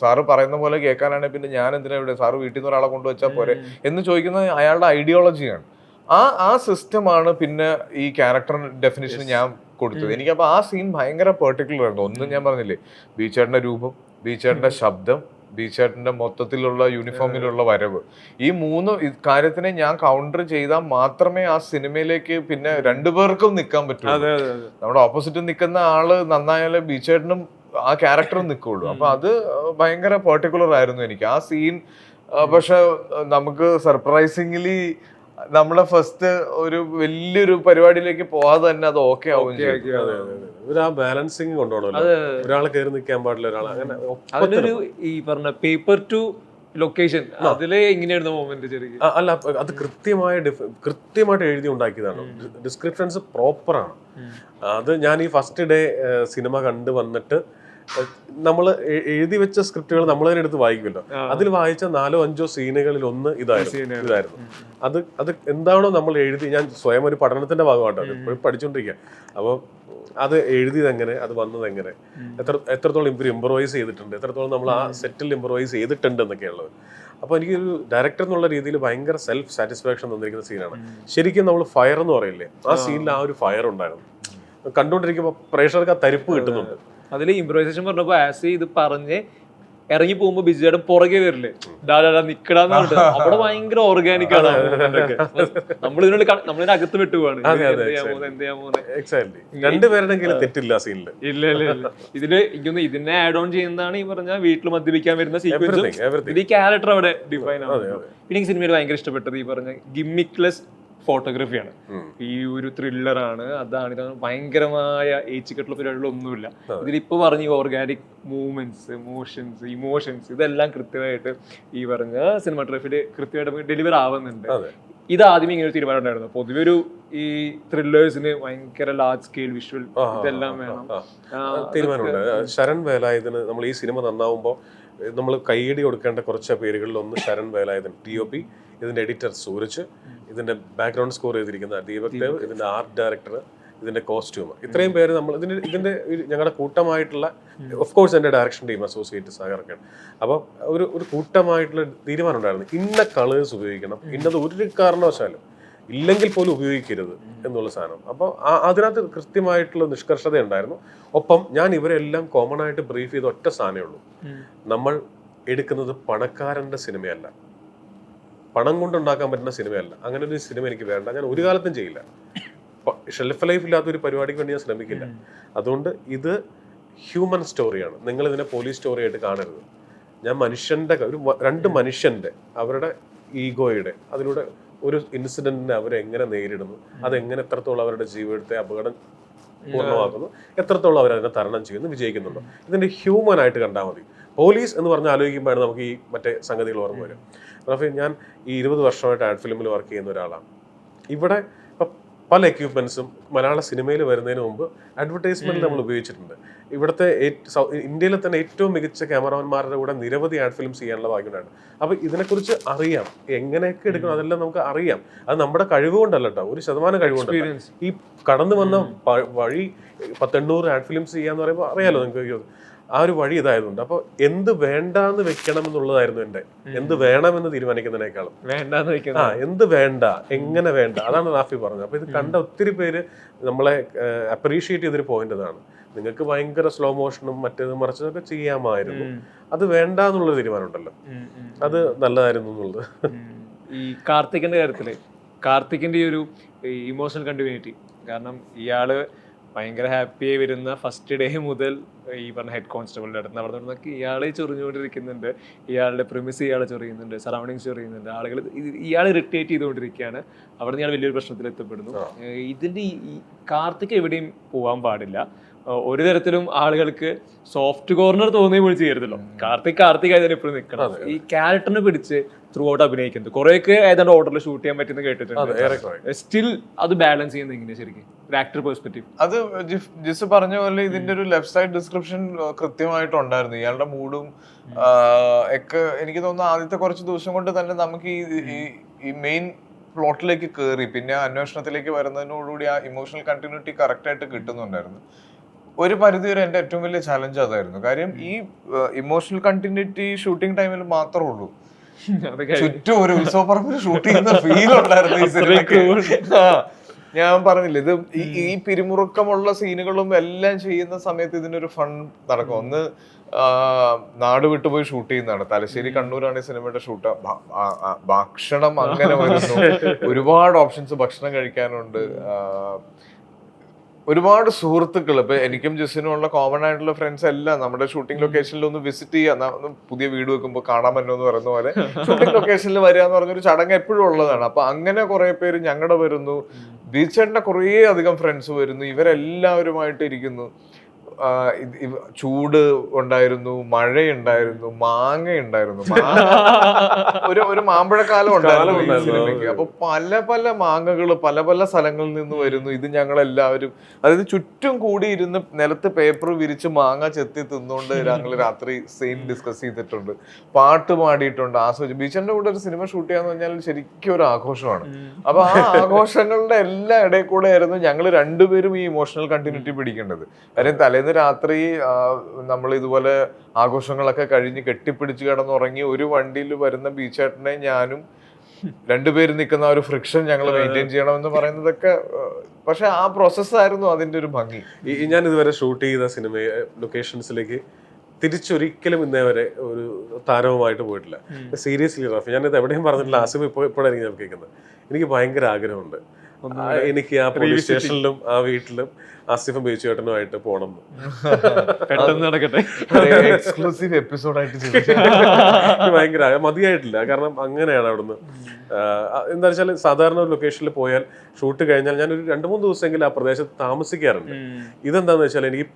സാറ് പറയുന്ന പോലെ കേൾക്കാനാണെങ്കിൽ പിന്നെ ഞാൻ എന്തിനാ ഇവിടെ സാറ് വീട്ടിൽ നിന്ന് ഒരാളെ കൊണ്ടുവച്ചാൽ പോരെ എന്ന് ചോദിക്കുന്നത് അയാളുടെ ഐഡിയോളജിയാണ് ആ ആ സിസ്റ്റമാണ് പിന്നെ ഈ ക്യാരക്ടർ ഡെഫിനേഷൻ ഞാൻ കൊടുത്തത്. എനിക്കപ്പോൾ ആ സീൻ ഭയങ്കര പെർട്ടിക്കുലർ ആയിരുന്നു. ഒന്നും ഞാൻ പറഞ്ഞില്ലേ? ബീച്ചേട്ടന്റെ രൂപം ബീച്ചേട്ടന്റെ ശബ്ദം ബീച്ചേട്ടന്റെ മൊത്തത്തിലുള്ള യൂണിഫോമിലുള്ള വരവ്. ഈ മൂന്ന് കാര്യത്തിനെ ഞാൻ കൗണ്ടർ ചെയ്താൽ മാത്രമേ ആ സിനിമയിലേക്ക് പിന്നെ രണ്ടുപേർക്കും നിൽക്കാൻ പറ്റൂ അതെ അതെ അതെ. നമ്മുടെ ഓപ്പോസിറ്റ് നിൽക്കുന്ന ആൾ നന്നായാലേ ബീച്ചേട്ടനും ആ ക്യാരക്ടറും നിൽക്കുള്ളൂ. അപ്പൊ അത് ഭയങ്കര പെർട്ടിക്കുലർ ആയിരുന്നു എനിക്ക്. ആ സീൻ പക്ഷെ നമുക്ക് സർപ്രൈസിംഗ്ലി നമ്മളെ ഫസ്റ്റ് ഒരു വലിയൊരു പരിപാടിയിലേക്ക് പോവാതെ തന്നെ അത് ഓക്കെ ആവും ആ ബാലൻസിങ് കൊണ്ടുപോകണമല്ലോ. ഒരാൾ കയറി നിൽക്കാൻ പാടില്ല ഒരാൾ അങ്ങനെ അതിനൊരു ഈ പറഞ്ഞ പേപ്പർ ടു ലൊക്കേഷൻ അതിലെ എങ്ങനെയായിരുന്നു മൊമെന്റ് ശരിക്കും? അല്ല അത് കൃത്യമായ കൃത്യമായിട്ട് എഴുതി ഉണ്ടാക്കിയതാണ്. ഡിസ്ക്രിപ്ഷൻസ് പ്രോപ്പറാണ് അത് ഞാൻ ഈ ഫസ്റ്റ് ഡേ സിനിമ കണ്ടു വന്നിട്ട് നമ്മൾ എഴുതി വെച്ച സ്ക്രിപ്റ്റുകൾ നമ്മൾ തന്നെ എടുത്ത് വായിക്കുമല്ലോ. അതിൽ വായിച്ച നാലോ അഞ്ചോ സീനുകളിൽ ഒന്ന് ഇതായിരുന്നു. ഇതായിരുന്നു. അത് അത് എന്താണോ നമ്മൾ എഴുതി ഞാൻ സ്വയം ഒരു പഠനത്തിന്റെ ഭാഗമായിട്ടാണ് ഇപ്പോഴും പഠിച്ചുകൊണ്ടിരിക്കുക അപ്പോൾ അത് എഴുതിയത് എങ്ങനെ അത് വന്നത് എങ്ങനെ? എത്ര എത്രത്തോളം ഇവർ ഇമ്പ്രവൈസ് ചെയ്തിട്ടുണ്ട് എത്രത്തോളം നമ്മൾ ആ സെറ്റിൽ ഇമ്പ്രവൈസ് ചെയ്തിട്ടുണ്ട് എന്നൊക്കെയുള്ളത് അപ്പോൾ എനിക്കൊരു ഡയറക്ടർ എന്നുള്ള രീതിയിൽ ഭയങ്കര സെൽഫ് സാറ്റിസ്ഫാക്ഷൻ തന്നിരിക്കുന്ന സീനാണ്. ശരിക്കും നമ്മൾ ഫയർ എന്ന് പറയില്ലേ ആ സീനിൽ ആ ഒരു ഫയർ ഉണ്ടായിരുന്നു. കണ്ടുകൊണ്ടിരിക്കുമ്പോൾ പ്രേക്ഷകർക്ക് ആ തരിപ്പ് കിട്ടുന്നുണ്ട്. അതിൽ ഇംപ്രൈസേഷൻ പറഞ്ഞപ്പോ ആസി ഇത് പറഞ്ഞ് ഇറങ്ങി പോകുമ്പോ ബിജുയുടെ പുറകെ വരില്ലേ? ഡാഡാ നിക്കടാന്ന് പറഞ്ഞിട്ട്. അവിടെ ഭയങ്കര ഓർഗാനിക് ആണ് നമ്മൾ നമ്മളിതിന്റെ അകത്ത് വിട്ടു പോവാണ്. രണ്ടുപേരുടെങ്കിലും തെറ്റില്ല ഇല്ല ഇല്ല ഇല്ല. ഇതിൽ എനിക്കൊന്ന് ഇതിനെ ആഡ് ഓൺ ചെയ്യുന്നതാണ് ഈ പറഞ്ഞ വീട്ടിൽ മദ്യപിക്കാൻ വരുന്ന സീക്വൻസ് ഈ ക്യാരക്ടർ അവിടെ ഡിഫൈൻ ആണ്. പിന്നെ സിനിമയിൽ ഭയങ്കര ഇഷ്ടപ്പെട്ടത് ഈ പറഞ്ഞ ഗിമ്മിക്ലെസ് ഫോട്ടോഗ്രാഫിയാണ്. ഈ ഒരു ത്രില്ലറാണ്. അതാണ് ഇതാണ് ഭയങ്കരമായ ഏച്ചിക്കെട്ടുള്ള പരിപാടികളൊന്നുമില്ല ഇതിലിപ്പോ പറഞ്ഞ ഓർഗാനിക് മൂവ്മെന്റ്സ് മോഷൻസ് ഇമോഷൻസ് ഇതെല്ലാം കൃത്യമായിട്ട് ഈ പറഞ്ഞ സിനിമാട്രോഫിയിൽ കൃത്യമായിട്ട് ഡെലിവർ ആവുന്നുണ്ട്. ഇത് ആദ്യമേ ഇങ്ങനെ ഒരു തീരുമാനം ഉണ്ടായിരുന്നു പൊതുവെ ഒരു ഈ ത്രില്ലേഴ്സിന് ഭയങ്കര ലാർജ് സ്കെയിൽ വിഷ്വൽ ഇതെല്ലാം വേണം. തീരുമാനമുണ്ട്. ശരൺ വേലായുധന് നമ്മൾ ഈ സിനിമ നന്നാവുമ്പോൾ നമ്മൾ കൈയടി കൊടുക്കേണ്ട കുറച്ച് പേരുകളിൽ ഒന്ന് Sharan Velayudhan D O P ഇതിന്റെ എഡിറ്റർ സൂരജ്. ഇതിന്റെ ബാക്ക്ഗ്രൗണ്ട് സ്കോർ ചെയ്തിരിക്കുന്ന ദീപക് ദേവ് ഇതിന്റെ ആർട്ട് ഡയറക്ടർ ഇതിന്റെ കോസ്റ്റ്യൂമർ ഇത്രയും പേര് നമ്മൾ ഇതിന്റെ ഇതിന്റെ ഞങ്ങളുടെ കൂട്ടമായിട്ടുള്ള ഓഫ് കോഴ്സ് എന്റെ ഡയറക്ഷൻ ടീം അസോസിയേറ്റ് സഹകരണക്കാണ് അപ്പോൾ ഒരു ഒരു കൂട്ടമായിട്ടുള്ള തീരുമാനം ഉണ്ടായിരുന്നു. ഇന്ന കളേഴ്സ് ഉപയോഗിക്കണം. ഇന്നത് ഒരു കാരണവശാലും ഇല്ലെങ്കിൽ പോലും ഉപയോഗിക്കരുത് എന്നുള്ള സാധനം. അപ്പോൾ അതിനകത്ത് കൃത്യമായിട്ടുള്ള നിഷ്കർഷത ഉണ്ടായിരുന്നു. ഒപ്പം ഞാൻ ഇവരെല്ലാം കോമൺ ആയിട്ട് ബ്രീഫ് ചെയ്ത ഒറ്റ സാധനമേ ഉള്ളൂ. നമ്മൾ എടുക്കുന്നത് പണക്കാരന്റെ സിനിമയല്ല പണം കൊണ്ടുണ്ടാക്കാൻ പറ്റുന്ന സിനിമയല്ല. അങ്ങനെ ഒരു സിനിമ എനിക്ക് വേണ്ട. ഞാൻ ഒരു കാലത്തും ചെയ്യില്ല. ഷെൽഫ് ലൈഫ് ഇല്ലാത്ത ഒരു പരിപാടിക്ക് വേണ്ടി ഞാൻ ശ്രമിക്കില്ല. അതുകൊണ്ട് ഇത് ഹ്യൂമൻ സ്റ്റോറിയാണ്. നിങ്ങൾ ഇതിനെ പോലീസ് സ്റ്റോറി ആയിട്ട് കാണരുത്. ഞാൻ മനുഷ്യന്റെ ഒരു രണ്ട് മനുഷ്യന്റെ അവരുടെ ഈഗോയുടെ അതിലൂടെ ഒരു ഇൻസിഡന്റിനെ അവരെങ്ങനെ നേരിടുന്നു അതെങ്ങനെ എത്രത്തോളം അവരുടെ ജീവിതത്തെ അപകടം പൂർണമാക്കുന്നു എത്രത്തോളം അവർ അതിനെ തരണം ചെയ്യുന്നു വിജയിക്കുന്നുണ്ടോ. ഇതിന്റെ ഹ്യൂമൻ ആയിട്ട് കണ്ടാൽ മതി. പോലീസ് എന്ന് പറഞ്ഞ് ആലോചിക്കുമ്പോഴാണ് നമുക്ക് ഈ മറ്റേ സംഗതികൾ ഓർമ്മ വരും റഫി ഞാൻ ഈ ഇരുപത് വർഷമായിട്ട് ആഡ് ഫിലിമിൽ വർക്ക് ചെയ്യുന്ന ഒരാളാണ്. ഇവിടെ ഇപ്പം പല എക്യുപ്മെന്റ്സും മലയാള സിനിമയിൽ വരുന്നതിന് മുമ്പ് അഡ്വർടൈസ്മെന്റിൽ നമ്മൾ ഉപയോഗിച്ചിട്ടുണ്ട്. ഇവിടുത്തെ ഇന്ത്യയിലെ തന്നെ ഏറ്റവും മികച്ച ക്യാമറമാൻമാരുടെ കൂടെ നിരവധി ആഡ് ഫിലിംസ് ചെയ്യാനുള്ള ഭാഗ്യമുണ്ടായിരുന്നു അപ്പോൾ ഇതിനെക്കുറിച്ച് അറിയാം. എങ്ങനെയൊക്കെ എടുക്കണം അതെല്ലാം നമുക്ക് അറിയാം. അത് നമ്മുടെ കഴിവ് കൊണ്ടല്ല കേട്ടോ. ഒരു ശതമാനം കഴിവുകൊണ്ടല്ല. ഈ കടന്നു വന്ന വഴി പത്തെണ്ണൂറ് ആഡ് ഫിലിംസ് ചെയ്യാന്ന് പറയുമ്പോൾ അറിയാലോ നിങ്ങൾക്ക്. ആ ഒരു വഴി ഇതായതുകൊണ്ട്. അപ്പോൾ എന്ത് വേണ്ടാന്ന് വെക്കണം എന്നുള്ളതായിരുന്നു എന്റെ എന്ത് വേണമെന്ന് തീരുമാനിക്കുന്നതിനേക്കാളും. വേണ്ടാന്ന് ആ എന്ത് വേണ്ട എങ്ങനെ വേണ്ട അതാണ് നാഫി പറഞ്ഞത്. അപ്പൊ ഇത് കണ്ട ഒത്തിരി പേര് നമ്മളെ അപ്രീഷിയേറ്റ് ചെയ്തൊരു പോയിന്റ് അതാണ് നിങ്ങൾക്ക് ഭയങ്കര സ്ലോ മോഷനും മറ്റേത് മറിച്ചതൊക്കെ ചെയ്യാമായിരുന്നു. അത് വേണ്ട എന്നുള്ള തീരുമാനം ഉണ്ടല്ലോ ഉം, ഉം. അത് നല്ലതായിരുന്നു എന്നുള്ളത്. ഈ കാർത്തിക്കിന്റെ കാര്യത്തിൽ കാർത്തിക്കിന്റെ ഈ ഒരു ഇമോഷണൽ കണ്ടിന്യൂറ്റി കാരണം ഇയാൾ ഭയങ്കര ഹാപ്പിയായി വരുന്ന ഫസ്റ്റ് ഡേ മുതൽ ഈ പറഞ്ഞ ഹെഡ് കോൺസ്റ്റബിളിന്റെ അടുത്ത് അവിടെ നിന്നൊക്കെ ഇയാളെ ചൊറിഞ്ഞുകൊണ്ടിരിക്കുന്നുണ്ട്. ഇയാളുടെ പ്രിമിസ് ഇയാളെ ചൊറിയുന്നുണ്ട്. സറൗണ്ടിങ്സ് ചൊറിയുന്നുണ്ട്. ആളുകൾ ഇയാൾ ഇറിറ്റേറ്റ് ചെയ്തുകൊണ്ടിരിക്കുകയാണ്. അവിടെ നിന്ന് ഇയാൾ വലിയൊരു പ്രശ്നത്തിൽ എത്തപ്പെടുന്നു ഇതിന്റെ ഇതിന്റെ ഈ- കാർത്തിക് എവിടെയും പോകാൻ പാടില്ല. ഒരു തരത്തിലും ആളുകൾക്ക് സോഫ്റ്റ് കോർണർ തോന്നുകയും വിളിച്ച് ചെയ്യരുതല്ലോ കാർത്തിക് കാർത്തിക് ആയതിനെ ഇപ്പോഴും നിൽക്കണം. ഈ ക്യാരക്ടറിനെ പിടിച്ച് ത്രൂ ഔട്ട് അഭിനയിക്കുന്നത്. കുറേയൊക്കെ ഏതാണ്ട് ഓർഡറിൽ ഷൂട്ട് ചെയ്യാൻ പറ്റുന്ന കേട്ടിട്ടുണ്ട്. സ്റ്റിൽ അത് ബാലൻസ് ചെയ്യുന്നത് എങ്ങനെയാ ശരിക്കും? ഒരു ആക്ടർ പെർസ്പെക്റ്റീവ് അത് ജിസ് പറഞ്ഞ പോലെ ഇതിന്റെ ഒരു ലെഫ്റ്റ് സൈഡ് ഡിസ്ക്രിപ്ഷൻ കൃത്യമായിട്ടുണ്ടായിരുന്നു. ഇയാളുടെ മൂഡും ഒക്കെ എനിക്ക് തോന്നുന്നു ആദ്യത്തെ കുറച്ച് ദിവസം കൊണ്ട് തന്നെ നമുക്ക് ഈ ഈ- മെയിൻ പ്ലോട്ടിലേക്ക് കയറി പിന്നെ അന്വേഷണത്തിലേക്ക് വരുന്നതിനോടുകൂടി ആ ഇമോഷണൽ കണ്ടിന്യൂറ്റി കറക്റ്റ് ആയിട്ട് കിട്ടുന്നുണ്ടായിരുന്നു. ഒരു പരിധി വരെ എന്റെ ഏറ്റവും വലിയ ചലഞ്ച് അതായിരുന്നു. കാര്യം ഈ ഇമോഷണൽ കണ്ടിന്യൂറ്റി ഷൂട്ടിംഗ് ടൈമിൽ മാത്രമേ ഉള്ളൂ. ചുറ്റും ഒരു ഉത്സവപ്പറമ്പിൽ ഷൂട്ട് ചെയ്യുന്ന ഫീൽ ഉണ്ടായിരുന്നു ഈ സിനിമയ്ക്ക് ഞാൻ പറഞ്ഞില്ല ഇത് ഈ പിരിമുറുക്കമുള്ള സീനുകളും എല്ലാം ചെയ്യുന്ന സമയത്ത് ഇതിനൊരു ഫൺ നടക്കും. ഒന്ന് നാട് വിട്ടുപോയി ഷൂട്ട് ചെയ്യുന്നതാണ്. തലശ്ശേരി കണ്ണൂരാണ് ഈ സിനിമയുടെ ഷൂട്ട് ഭക്ഷണം അങ്ങനെ വരുന്നു. ഒരുപാട് ഓപ്ഷൻസ് ഭക്ഷണം കഴിക്കാനുണ്ട്. ഒരുപാട് സുഹൃത്തുക്കൾ ഇപ്പൊ എനിക്കും ജസ്സിനും ഉള്ള കോമൺ ആയിട്ടുള്ള ഫ്രണ്ട്സ് എല്ലാം നമ്മുടെ ഷൂട്ടിംഗ് ലൊക്കേഷനിൽ ഒന്ന് വിസിറ്റ് ചെയ്യാം. പുതിയ വീട് വെക്കുമ്പോൾ കാണാൻ പറ്റുമോ എന്ന് പറയുന്ന പോലെ ഷൂട്ടിംഗ് ലൊക്കേഷനിൽ വരിക എന്ന് പറഞ്ഞൊരു ചടങ്ങ് എപ്പോഴും ഉള്ളതാണ്. അപ്പൊ അങ്ങനെ കുറെ പേര് ഞങ്ങളുടെ വരുന്നു. ബീച്ചേട്ടന്റെ കുറേ അധികം ഫ്രണ്ട്സ് വരുന്നു. ഇവരെല്ലാവരുമായിട്ട് ഇരിക്കുന്നു. ചൂട് ഉണ്ടായിരുന്നു മഴയുണ്ടായിരുന്നു മാങ്ങ ഉണ്ടായിരുന്നു ഒരു ഒരു മാമ്പഴക്കാലം ഉണ്ടായിരുന്നു അപ്പൊ പല പല മാങ്ങകൾ പല പല സ്ഥലങ്ങളിൽ നിന്ന് വരുന്നു. ഇത് ഞങ്ങൾ എല്ലാവരും അതായത് ചുറ്റും കൂടി ഇരുന്ന് നിലത്ത് പേപ്പർ വിരിച്ച് മാങ്ങ ചെത്തി തിന്നുകൊണ്ട് ഞങ്ങൾ രാത്രി സെയിം ഡിസ്കസ് ചെയ്തിട്ടുണ്ട്. പാട്ട് പാടിയിട്ടുണ്ട് ആസ്വദിച്ചു. ബീച്ചറിന്റെ കൂടെ ഒരു സിനിമ ഷൂട്ട് ചെയ്യാന്ന് പറഞ്ഞാൽ ശരിക്കും ഒരു ആഘോഷമാണ്. അപ്പൊ ആ ആഘോഷങ്ങളുടെ എല്ലാ ഇടയിൽ കൂടെ ആയിരുന്നു ഞങ്ങൾ രണ്ടുപേരും ഈ ഇമോഷണൽ കണ്ടിന്യൂറ്റി പിടിക്കേണ്ടത്. കാര്യം തലേന്ന് രാത്രി നമ്മൾ ഇതുപോലെ ആഘോഷങ്ങളൊക്കെ കഴിഞ്ഞ് കെട്ടിപ്പിടിച്ച് കിടന്നുറങ്ങി ഒരു വണ്ടിയിൽ വരുന്ന ബീച്ചേട്ടനെ ഞാനും രണ്ടുപേരും നിൽക്കുന്ന ഒരു ഫ്രിക്ഷൻ ഞങ്ങൾ മെയിന്റെയിൻ ചെയ്യണമെന്ന് പറയുന്നതൊക്കെ പക്ഷെ ആ പ്രോസസ്സായിരുന്നു അതിന്റെ ഒരു ഭംഗി. ഞാൻ ഇതുവരെ ഷൂട്ട് ചെയ്ത സിനിമ ലൊക്കേഷൻസിലേക്ക് തിരിച്ചൊരിക്കലും ഇന്നേ വരെ ഒരു താരവുമായിട്ട് പോയിട്ടില്ല. സീരിയസ്ലി റഫ് ഞാനിത് എവിടെയും പറഞ്ഞിട്ടില്ല ആസിഫ് ഇപ്പോൾ ഇപ്പോഴായിരിക്കും ഞാൻ കേൾക്കുന്നത്. എനിക്ക് ഭയങ്കര ആഗ്രഹമുണ്ട്. എനിക്ക് ആ പോലീസ് സ്റ്റേഷനിലും ആ വീട്ടിലും ആസിഫും ബേച്ചു ചേട്ടനുമായിട്ട് പോണം. പെട്ടെന്ന് നടക്കട്ടെ. എക്സ്ക്ലൂസീവ് എപ്പിസോഡായിട്ട് എനിക്ക് ഭയങ്കര. മതിയായിട്ടില്ല. കാരണം അങ്ങനെയാണ് അവിടുന്ന്. എന്താ വെച്ചാൽ സാധാരണ ഒരു ലൊക്കേഷനിൽ പോയാൽ ഷൂട്ട് കഴിഞ്ഞാൽ ഞാൻ ഒരു രണ്ട് മൂന്ന് ദിവസമെങ്കിലും ആ പ്രദേശത്ത് താമസിക്കാറുണ്ട്. ഇതെന്താന്ന് വെച്ചാൽ എനിക്ക്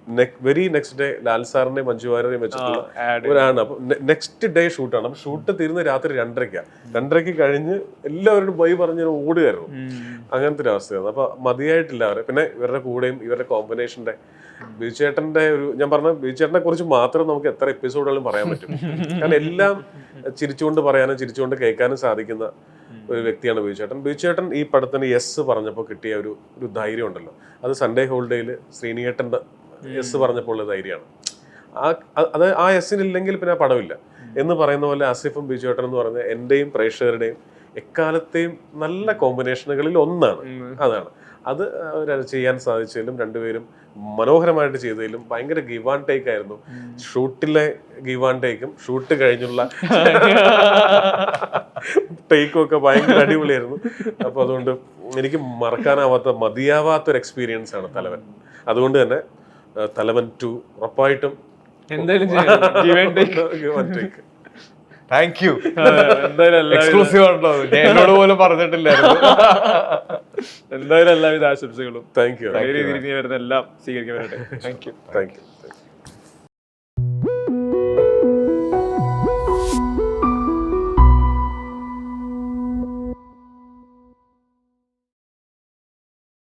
വെരി നെക്സ്റ്റ് ഡേ ലാൽ സാറിനെ മഞ്ജു വാര്യരെയും വെച്ചിട്ടുള്ള ഒരാണ് അപ്പൊ നെക്സ്റ്റ് ഡേ ഷൂട്ടാണ് അപ്പൊ ഷൂട്ട് തീരുന്ന രാത്രി രണ്ടരയ്ക്കാണ് രണ്ടരയ്ക്ക് കഴിഞ്ഞ് എല്ലാവരോടും ബൈ പറഞ്ഞ് ഓടുകയായിരുന്നു. അങ്ങനത്തെ ഒരു അവസ്ഥയാണ്. അപ്പൊ മതിയായിട്ടില്ല അവരെ. പിന്നെ ഇവരുടെ കൂടെയും ഇവരുടെ കോമ്പിനേഷന്റെ ബിജുചേട്ടന്റെ ഒരു ഞാൻ പറഞ്ഞ ബിജുചേട്ടനെ കുറിച്ച് മാത്രം നമുക്ക് എത്ര എപ്പിസോഡുകളും പറയാൻ പറ്റും. കാരണം എല്ലാം ചിരിച്ചുകൊണ്ട് പറയാനും ചിരിച്ചുകൊണ്ട് കേൾക്കാനും സാധിക്കുന്ന ഒരു വ്യക്തിയാണ് ബിജുചേട്ടൻ. ബിജുചേട്ടൻ ഈ പടത്തിന് യെസ് പറഞ്ഞപ്പോൾ കിട്ടിയ ഒരു ഒരു ധൈര്യം ഉണ്ടല്ലോ. അത് സൺഡേ ഹോളിഡേയിൽ ശ്രീനിയേട്ടന്റെ യെസ് പറഞ്ഞപ്പോൾ ഉള്ള ധൈര്യമാണ്. ആ അത് ആ യെസ്സിനില്ലെങ്കിൽ പിന്നെ ആ പടമില്ല. എന്ന് പറയുന്ന പോലെ ആസിഫും ബിജുചേട്ടൻ എന്ന് പറഞ്ഞ എന്റെയും പ്രേക്ഷകരുടെയും എക്കാലത്തെയും നല്ല കോമ്പിനേഷനുകളിൽ ഒന്നാണ്. അതാണ്. അത് ചെയ്യാൻ സാധിച്ചതിലും രണ്ടുപേരും മനോഹരമായിട്ട് ചെയ്തതിലും ഭയങ്കര ഗിവ് ആൻഡ് ടേക്ക് ആയിരുന്നു. ഷൂട്ടിലെ ഗിവ് ആൻഡ് ടേക്കും ഷൂട്ട് കഴിഞ്ഞുള്ള ടേക്കും ഒക്കെ ഭയങ്കര അടിപൊളിയായിരുന്നു. അപ്പൊ അതുകൊണ്ട് എനിക്ക് മറക്കാനാവാത്ത മതിയാവാത്ത ഒരു എക്സ്പീരിയൻസ് ആണ് തലവൻ. അതുകൊണ്ട് തന്നെ തലവൻ ടു ഉറപ്പായിട്ടും എന്തായാലും താങ്ക് യു എക്സ്ക്ലൂസീവ് ആണല്ലോ. എന്നോട് പോലും പറഞ്ഞിട്ടില്ലായിരുന്നു. എന്തായാലും എല്ലാവിധ ആശംസകളും. താങ്ക് യു വരുന്ന എല്ലാം സ്വീകരിക്കാൻ വരട്ടെ താങ്ക് യു താങ്ക് you.